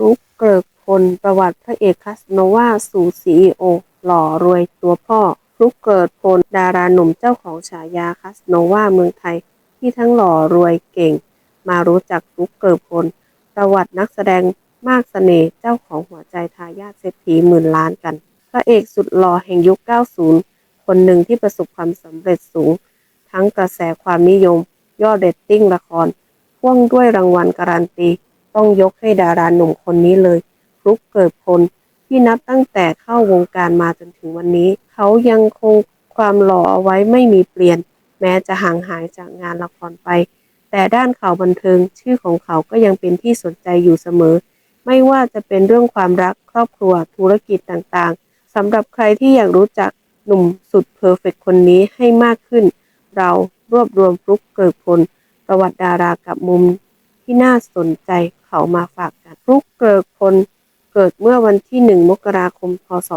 รุกเกริกพลประวัติพระเอกคาสโนวาสู่ซีอีโอหล่อรวยตัวพ่อฟลุกเกิดพลดาราหนุ่มเจ้าของฉายาคาสโนวาเมืองไทย ที่ทั้งหล่อรวยเก่ง มารู้จักฟลุกเกิดพลประวัตินักแสดงมากเสน่ห์เจ้าของหัวใจทายาทเศรษฐีหมื่นล้านกัน พระเอกสุดหล่อแห่งยุค 90 คนหนึ่งที่ประสบความสำเร็จสูง ทั้งกระแสความนิยม ยอดเรตติ้งละครพ่วงด้วยรางวัลการันตี ต้องยกให้ดาราหนุ่มคนนี้เลยฟลุกเกิดพลที่นับตั้งแต่เข้าวงการมาจนถึงวันนี้ เขายังคงความหล่อเอาไว้ไม่มีเปลี่ยน แม้จะห่างหายจากงานละครไป แต่ด้านข่าวบันเทิงชื่อของเขาก็ยังเป็นที่สนใจอยู่เสมอ ไม่ว่าจะเป็นเรื่องความรักครอบครัวธุรกิจต่างๆสำหรับใครที่อยากรู้จักหนุ่มสุดเพอร์เฟกคนนี้ให้มากขึ้น เรารวบรวมฟลุกเกิดพลประวัติดารากับมุมที่น่าสนใจ เขามาฝากกันฟลุกเกิดพลเกิดเมื่อวันที่ 1 มกราคม พศ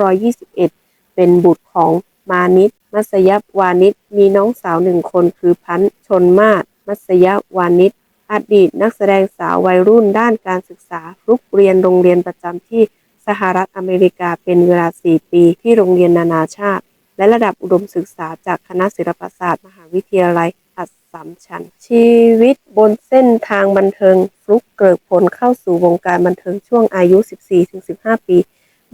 2521 เป็นบุตรของมานิตมัสยวานิชมีน้องสาวหนึ่งคนคือพันธ์ชนมาศมัสยวานิชอดีตนักแสดงสาววัยรุ่นด้านการศึกษาฟลุกเรียนโรงเรียนประจำที่สหรัฐอเมริกาเป็นเวลา 4 ปี ที่โรงเรียนนานาชาติ และระดับอุดมศึกษาจากคณะศิลปศาสตร์ มหาวิทยาลัย สสัมชัญชีวิตบนเส้นทางบันเทิงฟลุกเกิดผลเข้าสู่วงการบันเทิงช่วงอายุ 14-15 ปี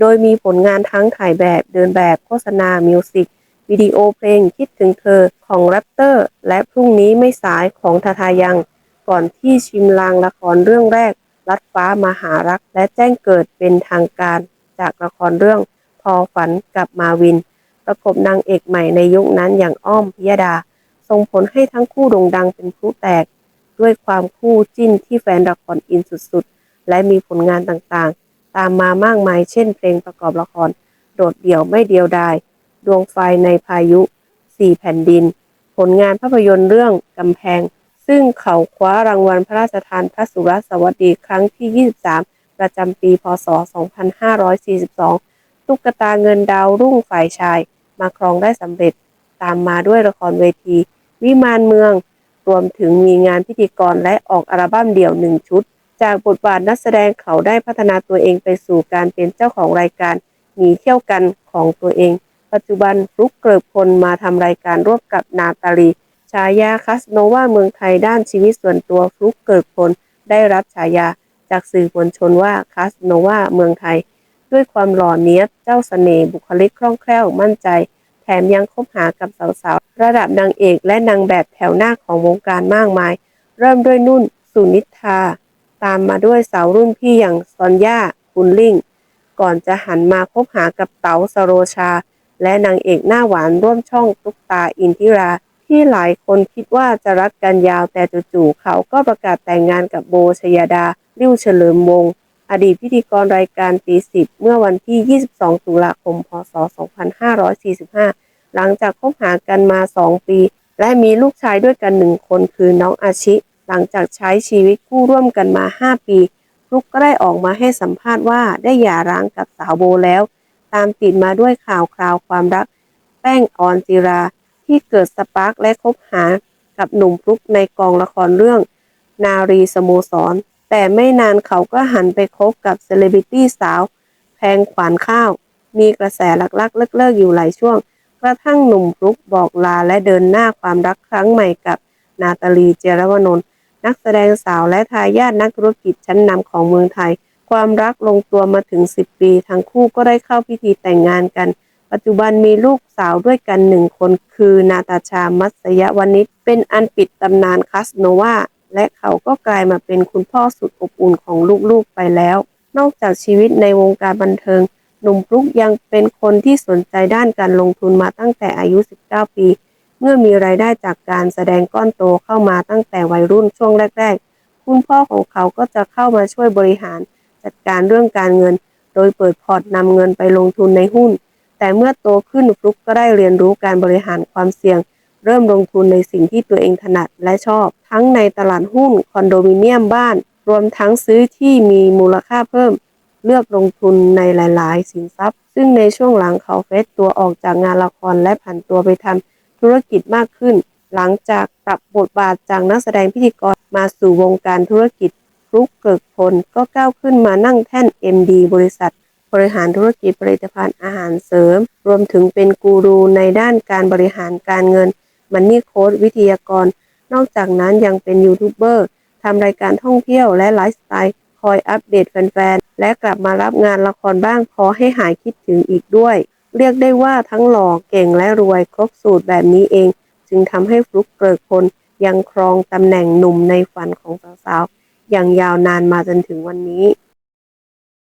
โดยมีผลงานทั้งถ่ายแบบเดินแบบโฆษณา มิวสิกวิดีโอเพลงคิดถึงเธอของแรปเตอร์ และพรุ่งนี้ไม่สายของทาทายัง ก่อนที่ชิมลางละครเรื่องแรก รัดฟ้ามาหารัก และแจ้งเกิดเป็นทางการจากละครเรื่องพอฝันกับมาวิน ประกบนางเอกใหม่ในยุคนั้นอย่างอ้อมพิยดา ส่งผลให้ทั้งคู่โด่งดังเป็นพลุแตก ด้วยความคู่จิ้นที่แฟนละครอินสุดๆ และมีผลงานต่างๆ ตามมามากมายเช่นเพลงประกอบละคร โดดเดี่ยวไม่เดียวดาย ดวงไฟในพายุ สี่แผ่นดิน ผลงานภาพยนตร์เรื่องกำแพง ซึ่งเขาคว้ารางวัลพระราชทานพระสุรสวัสดีครั้งที่ 23 ประจำปี พศ 2542 ตุ๊กตาเงินดาวรุ่งฝ่ายชายมาครองได้สำเร็จตามมาด้วยละครเวที วิมานเมือง รวมถึงมีงานพิธีกรและออกอัลบั้มเดี่ยวหนึ่งชุด จากบทบาทนักแสดงเขาได้พัฒนาตัวเองไปสู่การเป็นเจ้าของรายการหนีเที่ยวกันของตัวเอง ปัจจุบันฟลุกเกิดพลมาทำรายการร่วมกับนาตาลีฉายาคัสโนวาเมืองไทยด้านชีวิตส่วนตัวฟลุกเกิดพลได้รับฉายาจากสื่อมวลชนว่าคัสโนวาเมืองไทย ด้วยความหล่อเนี้ยบเจ้าเสน่ห์บุคลิกคล่องแคล่วมั่นใจ ถมยังคบหากับสาวๆ ระดับนางเอกและนางแบบแถวหน้าของวงการมากมาย เริ่มด้วยนุ่น สุนิธา ตามมาด้วยสาวรุ่นพี่อย่างซอนย่าคุณลิ่ง ก่อนจะหันมาคบหากับเต๋าสโรชา และนางเอกหน้าหวานร่วมช่องตุ๊กตาอินทิรา ที่หลายคนคิดว่าจะรักกันยาวแต่จู่ๆเขาก็ประกาศแต่งงานกับโบชยดา ริ้วเฉลิมวงศ์ อดีตพิธีกรรายการตีสิบเมื่อวันที่ 22 ตุลาคม พศ 2545 หลังจากคบหากันมา 2 ปี และมีลูกชายด้วยกันหนึ่งคนคือน้องอาชิ หลังจากใช้ชีวิตคู่ร่วมกันมา 5 ปีลุกก็ได้ออกมาให้สัมภาษณ์ว่าได้หย่าร้างกับสาวโบแล้ว ตามติดมาด้วยข่าวคราวความรัก แป้งออนจิรา ที่เกิดสปาร์กและคบหากับหนุ่มฟลุกในกองละครเรื่อง นารีสโมสร แต่ไม่นานเขาก็หันไปคบกับเซเลบริตี้สาว แพงขวานข้าว มีกระแสลักๆ เลิกๆ อยู่หลายช่วง กระทั่งหนุ่มฟลุกบอกลาและเดินหน้าความรักครั้งใหม่กับนาตาลีเจรวนนท์นักแสดงสาวและทายาทนักธุรกิจชั้นนำของเมืองไทย ความรักลงตัวมาถึง 10 ปี ทั้งคู่ก็ได้เข้าพิธีแต่งงานกัน ปัจจุบันมีลูกสาวด้วยกันหนึ่งคน คือนาตาชา มัสยวนิชเป็นอันปิดตำนานคาสโนวา และเขาก็กลายมาเป็นคุณพ่อสุดอบอุ่นของลูกๆไปแล้ว นอกจากชีวิตในวงการบันเทิง หนุ่มฟลุกยังเป็นคนที่สนใจด้านการลงทุนมาตั้งแต่อายุ 19 ปี เมื่อมีรายได้จากการแสดงก้อนโตเข้ามาตั้งแต่วัยรุ่นช่วงแรก ๆ คุณพ่อของเขาก็จะเข้ามาช่วยบริหาร จัดการเรื่องการเงิน โดยเปิดพอร์ตนำเงินไปลงทุนในหุ้น แต่เมื่อโตขึ้นฟลุกก็ได้เรียนรู้การบริหารความเสี่ยง เริ่มลงทุนในสิ่งที่ตัวเองถนัดและชอบ ทั้งในตลาดหุ้นคอนโดมิเนียมบ้าน รวมทั้งซื้อที่มีมูลค่าเพิ่ม เลือกลงทุนในหลาย ๆ สินทรัพย์ ซึ่งในช่วงหลังเขาเฟซตัวออกจากงานละครและผันตัวไปทำธุรกิจมากขึ้น หลังจากปรับบทบาทจากนักแสดงพิธีกรมาสู่วงการธุรกิจฟลุกเกิกพลก็ก้าวขึ้นมานั่งแท่น MD บริษัท บริหารธุรกิจผลิตภัณฑ์อาหารเสริม รวมถึงเป็นกูรูในด้านการบริหารการเงิน มันนี่โค้ดวิทยากร นอกจากนั้นยังเป็นยูทูบเบอร์ทำรายการท่องเที่ยวและไลฟ์สไตล์ คอยอัปเดตแฟนๆ และกลับมารับงานละครบ้างพอให้หายคิดถึงอีกด้วย เรียกได้ว่าทั้งหล่อเก่งและรวยครบสูตรแบบนี้เอง จึงทำให้ฟลุกเกิกพลยังครองตำแหน่งหนุ่มในฝันของสาวๆอย่างยาวนานมาจนถึงวันนี้